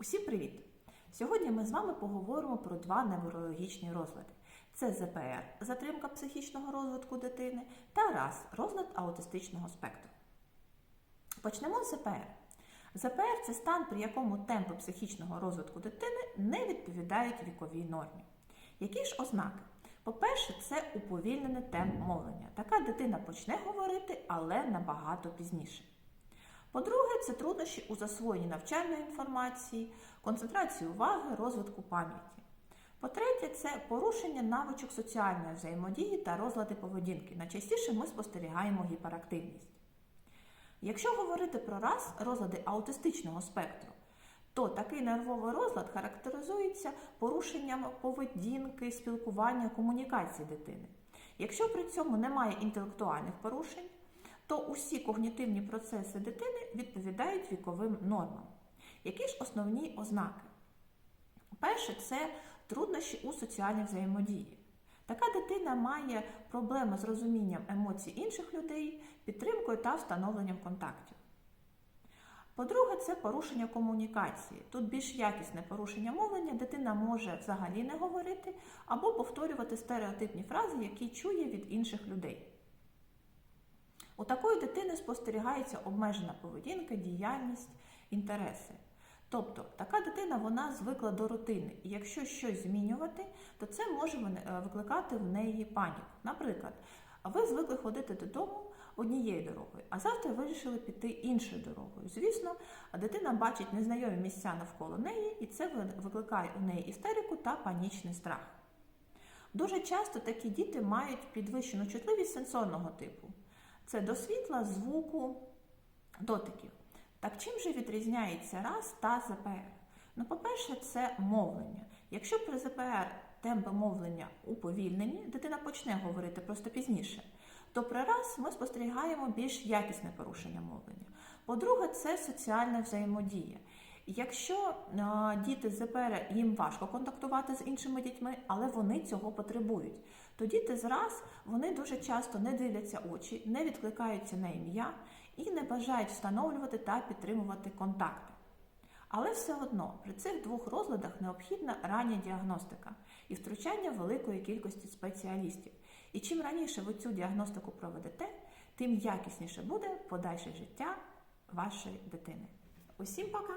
Усім привіт! Сьогодні ми з вами поговоримо про два неврологічні розлади: це ЗПР затримка психічного розвитку дитини та РАС розлад аутистичного спектру. Почнемо з ЗПР. ЗПР це стан, при якому темпи психічного розвитку дитини не відповідають віковій нормі. Які ж ознаки? По-перше, це уповільнений темп мовлення. Така дитина почне говорити, але набагато пізніше. По-друге, це труднощі у засвоєнні навчальної інформації, концентрації уваги, розвитку пам'яті. По-третє, це порушення навичок соціальної взаємодії та розлади поведінки. Найчастіше ми спостерігаємо гіперактивність. Якщо говорити про раз розлади аутистичного спектру, то такий нервовий розлад характеризується порушенням поведінки, спілкування, комунікації дитини. Якщо при цьому немає інтелектуальних порушень, то усі когнітивні процеси дитини відповідають віковим нормам. Які ж основні ознаки? Перше, це труднощі у соціальній взаємодії. Така дитина має проблеми з розумінням емоцій інших людей, підтримкою та встановленням контактів. По-друге, це порушення комунікації. Тут більш якісне порушення мовлення, дитина може взагалі не говорити або повторювати стереотипні фрази, які чує від інших людей. У такої дитини спостерігається обмежена поведінка, діяльність, інтереси. Тобто така дитина вона звикла до рутини, і якщо щось змінювати, то це може викликати в неї паніку. Наприклад, ви звикли ходити додому однією дорогою, а завтра вирішили піти іншою дорогою. Звісно, дитина бачить незнайомі місця навколо неї, і це викликає у неї істерику та панічний страх. Дуже часто такі діти мають підвищену чутливість сенсорного типу. Це до світла, звуку, дотиків. Так чим же відрізняється раз та ЗПР? Ну, по-перше, це мовлення. Якщо при ЗПР темпи мовлення уповільнені, дитина почне говорити просто пізніше, то при раз ми спостерігаємо більш якісне порушення мовлення. По-друге, це соціальна взаємодія. Якщо діти з ЗПР їм важко контактувати з іншими дітьми, але вони цього потребують, то діти з раз вони дуже часто не дивляться очі, не відкликаються на ім'я і не бажають встановлювати та підтримувати контакти. Але все одно при цих двох розладах необхідна рання діагностика і втручання великої кількості спеціалістів. І чим раніше ви цю діагностику проведете, тим якісніше буде подальше життя вашої дитини. Усім пока!